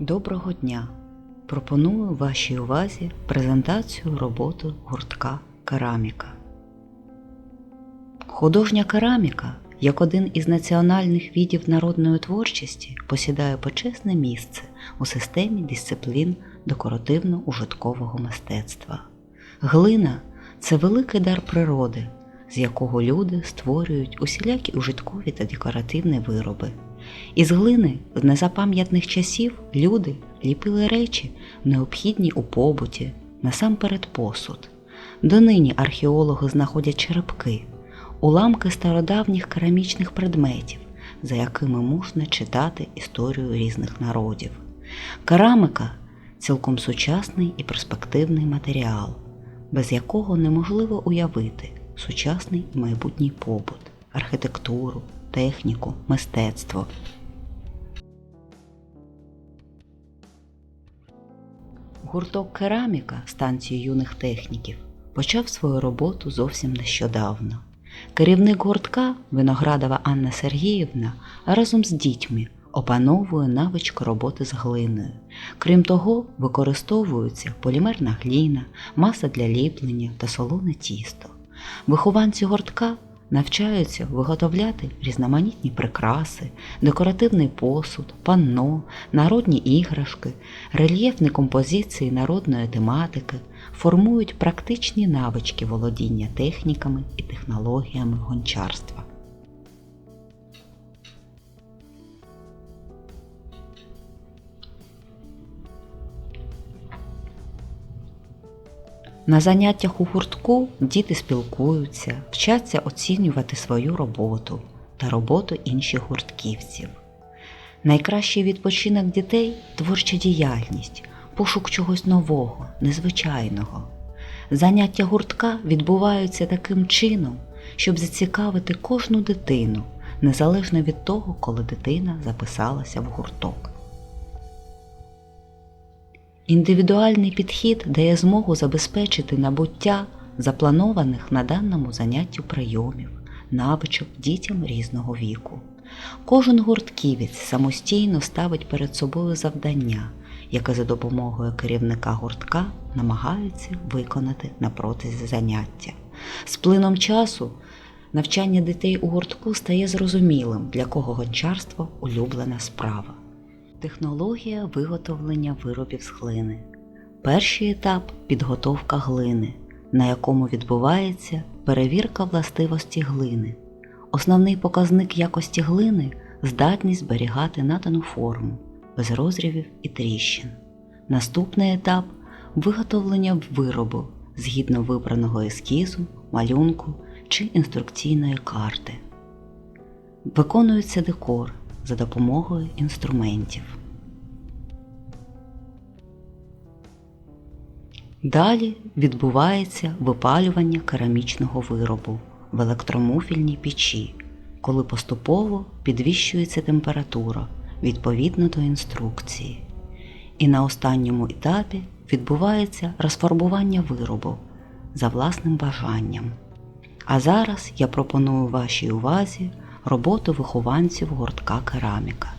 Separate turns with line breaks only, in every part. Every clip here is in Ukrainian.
Доброго дня! Пропоную вашій увазі презентацію роботи гуртка Кераміка. Художня кераміка, як один із національних видів народної творчості, посідає почесне місце у системі дисциплін декоративно-ужиткового мистецтва. Глина це великий дар природи, з якого люди створюють усілякі ужиткові та декоративні вироби. Із глини з незапам'ятних часів люди ліпили речі, необхідні у побуті, насамперед посуд. Донині археологи знаходять черепки, уламки стародавніх керамічних предметів, за якими можна читати історію різних народів. Керамика цілком сучасний і перспективний матеріал, без якого неможливо уявити сучасний майбутній побут, архітектуру, техніку, мистецтво. Гурток Кераміка станції юних техніків почав свою роботу зовсім нещодавно. Керівник гуртка Виноградова Анна Сергіївна разом з дітьми опановує навички роботи з глиною. Крім того, використовуються полімерна гліна, маса для ліплення та солоне тісто. Вихованці гуртка навчаються виготовляти різноманітні прикраси, декоративний посуд, панно, народні іграшки, рельєфні композиції народної тематики, формують практичні навички володіння техніками і технологіями гончарства. На заняттях у гуртку діти спілкуються, вчаться оцінювати свою роботу та роботу інших гуртківців. Найкращий відпочинок дітей творча діяльність, пошук чогось нового, незвичайного. Заняття гуртка відбуваються таким чином, щоб зацікавити кожну дитину, незалежно від того, коли дитина записалася в гурток. Індивідуальний підхід дає змогу забезпечити набуття запланованих на даному занятті прийомів, навичок дітям різного віку. Кожен гуртківець самостійно ставить перед собою завдання, яке за допомогою керівника гуртка намагаються виконати на протязі заняття. З плином часу навчання дітей у гуртку стає зрозумілим, для кого гончарство улюблена справа. Технологія виготовлення виробів з глини. Перший етап підготовка глини, на якому відбувається перевірка властивості глини. Основний показник якості глини здатність зберігати надану форму без розрівів і тріщин. Наступний етап виготовлення виробу згідно вибраного ескізу, малюнку чи інструкційної карти. Виконується декор за допомогою інструментів. Далі відбувається випалювання керамічного виробу в електромуфільній печі, коли поступово підвищується температура відповідно до інструкції. І на останньому етапі відбувається розфарбування виробу за власним бажанням. А зараз я пропоную вашій увазі роботу вихованців гуртка кераміка.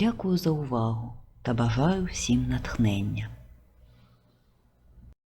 Дякую за увагу та бажаю всім натхнення.